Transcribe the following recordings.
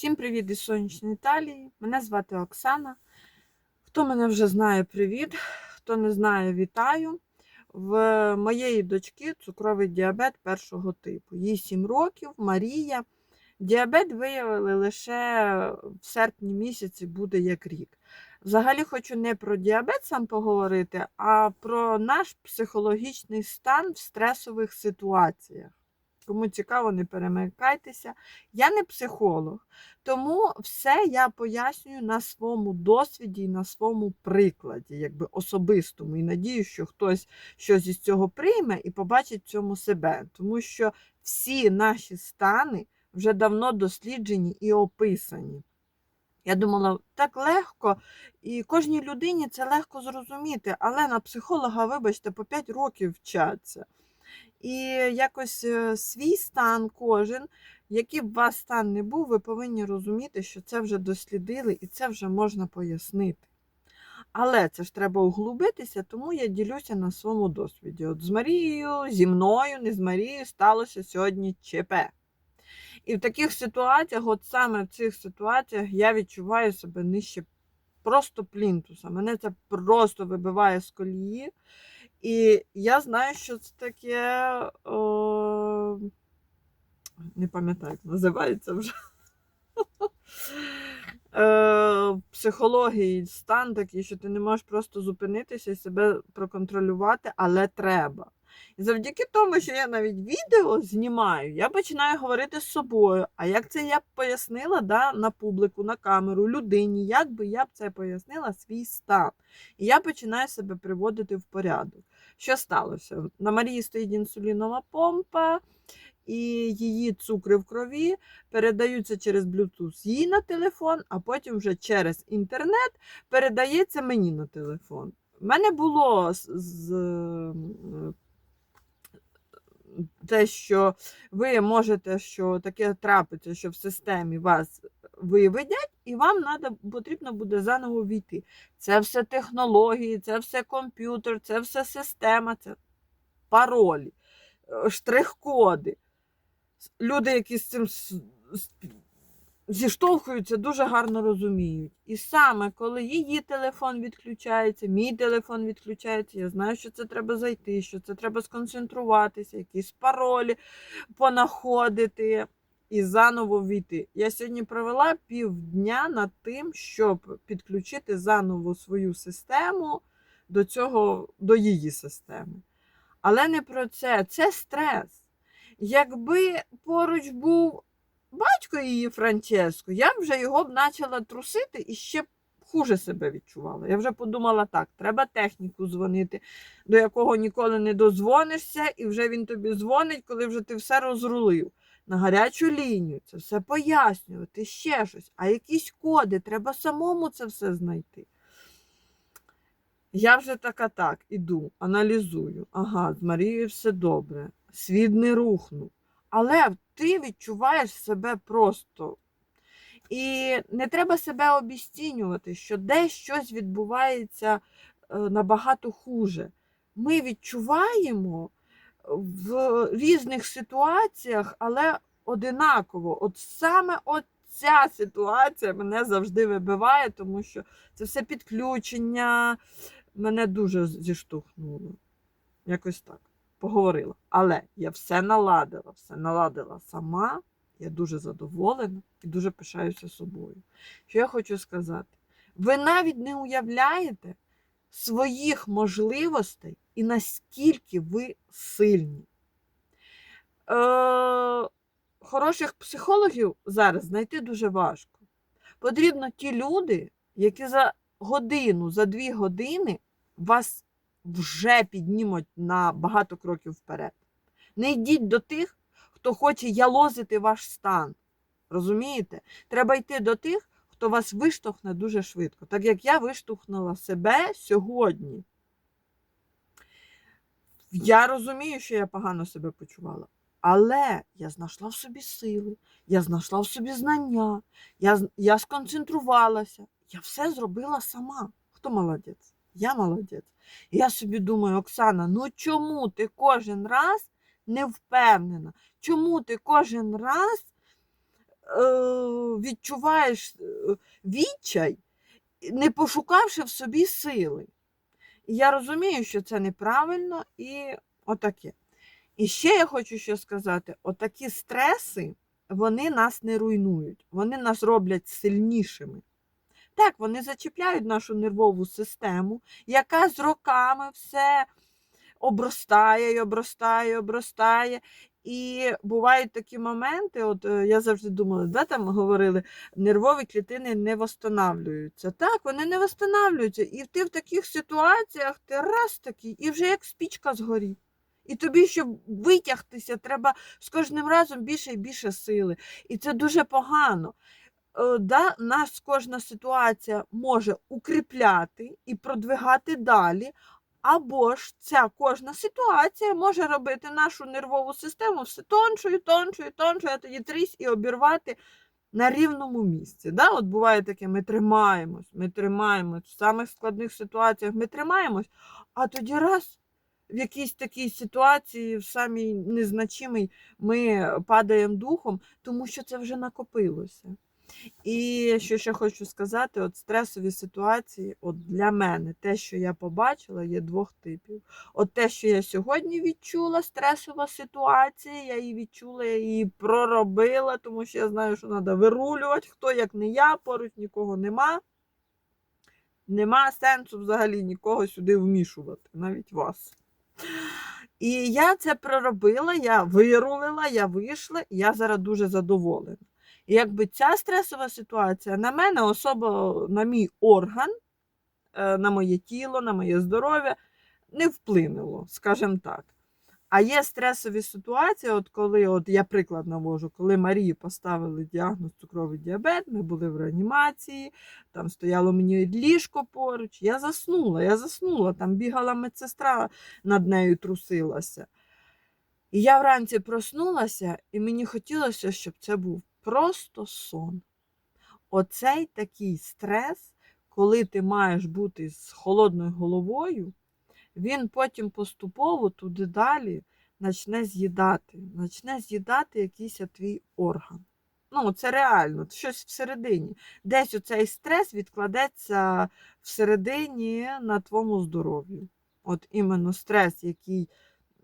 Всім привіт із сонячної Італії. Мене звати Оксана. Хто мене вже знає, привіт. Хто не знає, вітаю. В моєї дочки цукровий діабет першого типу. Їй 7 років, Марія. Діабет виявили лише в серпні місяці, буде як рік. Взагалі хочу не про діабет сам поговорити, а про наш психологічний стан в стресових ситуаціях. Кому цікаво, не перемикайтеся. Я не психолог, тому все я пояснюю на своєму досвіді і на своєму прикладі, якби особистому. І надію, що хтось щось із цього прийме і побачить в цьому себе. Тому що всі наші стани вже давно досліджені і описані. Я думала, так легко, і кожній людині це легко зрозуміти, але на психолога, вибачте, по 5 років вчаться. І якось е, свій стан кожен, який б вас стан не був, ви повинні розуміти, що це вже дослідили і це вже можна пояснити. Але це ж треба углубитися, тому я ділюся на своєму досвіді. От з Марією, зі мною, не з Марією, сталося сьогодні ЧП. І в таких ситуаціях, от саме в цих ситуаціях, я відчуваю себе нижче просто плінтуса. Мене це просто вибиває з колії. І я знаю, що це таке. О... Не пам'ятаю, як називається вже. Е, психології стан такий, що ти не можеш просто зупинитися і себе проконтролювати, але треба. І завдяки тому, що я навіть відео знімаю, я починаю говорити з собою. А як це я б пояснила да, на публіку, на камеру, людині, як би я б це пояснила свій стан. І я починаю себе приводити в порядок. Що сталося? На Марії стоїть інсулінова помпа, і її цукри в крові передаються через Bluetooth їй на телефон, а потім вже через інтернет передається мені на телефон. У мене було з, з те, що ви можете, що таке трапиться, що в системі вас виведять, і вам надо, потрібно буде заново війти. Це все технології, це все комп'ютер, це все система, це паролі, е, штрих-коди. Люди, які з цим зіштовхуються, дуже гарно розуміють. І саме коли її телефон відключається, мій телефон відключається, я знаю, що це треба зайти, що це треба сконцентруватися, якісь паролі понаходити і заново війти. Я сьогодні провела півдня над тим, щоб підключити заново свою систему до цього, до її системи. Але не про це, це стрес. Якби поруч був батько її Франческо, я вже його б почала трусити і ще хуже себе відчувала. Я вже подумала так, треба техніку дзвонити, до якого ніколи не дозвонишся, і вже він тобі дзвонить, коли вже ти все розрулив. На гарячу лінію, це все пояснювати, ще щось. А якісь коди, треба самому це все знайти. Я вже така так, іду, аналізую. Ага, з Марією все добре, світ не рухнув. Але ти відчуваєш себе просто. І не треба себе обіцінювати, що десь щось відбувається е, набагато хуже. Ми відчуваємо в різних ситуаціях, але одинаково. От саме от ця ситуація мене завжди вибиває, тому що це все підключення мене дуже зіштовхнуло. Якось так. Поговорила. Але я все наладила, все наладила сама. Я дуже задоволена і дуже пишаюся собою. Що я хочу сказати? Ви навіть не уявляєте своїх можливостей і наскільки ви сильні. Е, Хороших психологів зараз знайти дуже важко. Потрібно ті люди, які за годину, за дві години вас вже піднімуть на багато кроків вперед. Не йдіть до тих, хто хоче ялозити ваш стан. Розумієте? Треба йти до тих, хто вас виштовхне дуже швидко, так як я виштовхнула себе сьогодні. Я розумію, що я погано себе почувала. Але я знайшла в собі сили, я знайшла в собі знання, я, я сконцентрувалася, я все зробила сама. Хто молодець? Я молодець. Я собі думаю, Оксана, ну чому ти кожен раз не впевнена? Чому ти кожен раз відчуваєш е, відчай, не пошукавши в собі сили. І я розумію, що це неправильно і отаке. І ще я хочу що сказати: отакі стреси, вони нас не руйнують, вони нас роблять сильнішими. Так, вони зачіпляють нашу нервову систему, яка з роками все обростає, і обростає, обростає. І бувають такі моменти, от е, я завжди думала, да, там говорили, нервові клітини не восстанавлюються. Так, вони не восстанавлюються. І ти в таких ситуаціях ти раз такий, і вже як спічка згорів. І тобі, щоб витягтися, треба з кожним разом більше і більше сили. І це дуже погано. Е, Да, нас кожна ситуація може укріпляти і продвигати далі. Або ж ця кожна ситуація може робити нашу нервову систему все тоншою, тоншою, тоншою, а тоді трісь і обірвати на рівному місці. Да? От буває таке, ми тримаємось, ми тримаємось в самих складних ситуаціях ми тримаємось, а тоді раз в якійсь такій ситуації, в самій незначимій, ми падаємо духом, тому що це вже накопилося. І що ще хочу сказати, от стресові ситуації, от для мене, те, що я побачила, є двох типів. От те, що я сьогодні відчула, стресова ситуація, я її відчула, я її проробила, тому що я знаю, що треба вирулювати, хто як не я, поруч нікого нема. Нема сенсу взагалі нікого сюди вмішувати, навіть вас. І я це проробила, я вирулила, я вийшла, я зараз дуже задоволена. Якби ця стресова ситуація на мене, особо на мій орган, е, на моє тіло, на моє здоров'я не вплинуло, скажімо так. А є стресові ситуації, от коли, от я приклад навожу, коли Марії поставили діагноз цукровий діабет, ми були в реанімації, там стояло мені ліжко поруч, я заснула, я заснула, там бігала медсестра над нею трусилася. І я вранці проснулася, і мені хотілося, щоб це був просто сон. Оцей такий стрес, коли ти маєш бути з холодною головою, він потім поступово туди далі почне з'їдати, почне з'їдати якийсь твій орган. Ну, це реально, щось всередині. Десь оцей стрес відкладеться всередині на твоєму здоров'ю. От іменно стрес, який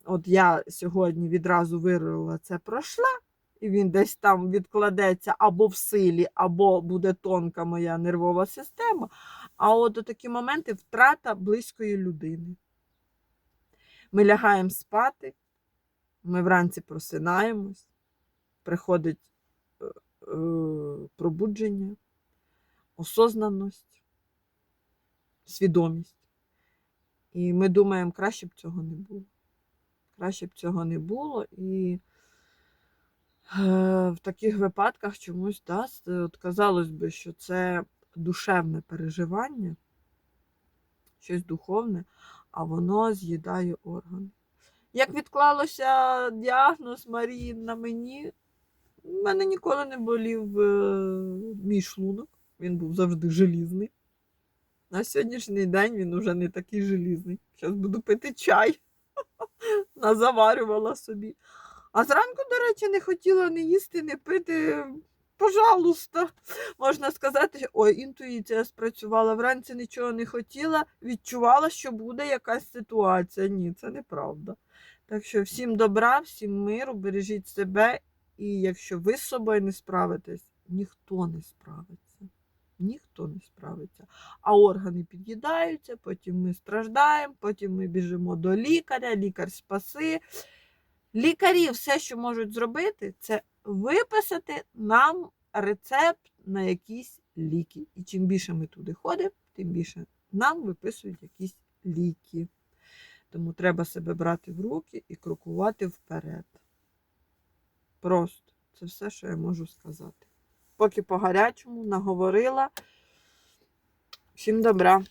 от я сьогодні відразу вирила, це пройшла, і він десь там відкладеться або в силі, або буде тонка моя нервова система. А от у такі моменти втрата близької людини. Ми лягаємо спати, ми вранці просинаємось, приходить е, е, пробудження, осознаність, свідомість. І ми думаємо, краще б цього не було. Краще б цього не було. І в таких випадках чомусь да, от казалось би, що це душевне переживання, щось духовне, а воно з'їдає органи. Як відклалося діагноз Марії на мені, в мене ніколи не болів е, мій шлунок, він був завжди желізний. На сьогоднішній день він уже не такий желізний. Зараз буду пити чай. Назаварювала собі. А зранку, до речі, не хотіла не їсти, не пити. Пожалуйста, можна сказати, ой, інтуїція спрацювала. Вранці нічого не хотіла, відчувала, що буде якась ситуація. Ні, це неправда. Так що всім добра, всім миру, бережіть себе, і якщо ви з собою не справитесь, ніхто не справиться. Ніхто не справиться. А органи під'їдаються, потім ми страждаємо, потім ми біжимо до лікаря, лікар спаси. Лікарі все, що можуть зробити, це виписати нам рецепт на якісь ліки. І чим більше ми туди ходимо, тим більше нам виписують якісь ліки. Тому треба себе брати в руки і крокувати вперед. Просто це все, що я можу сказати. Поки по гарячому наговорила. Всім добра!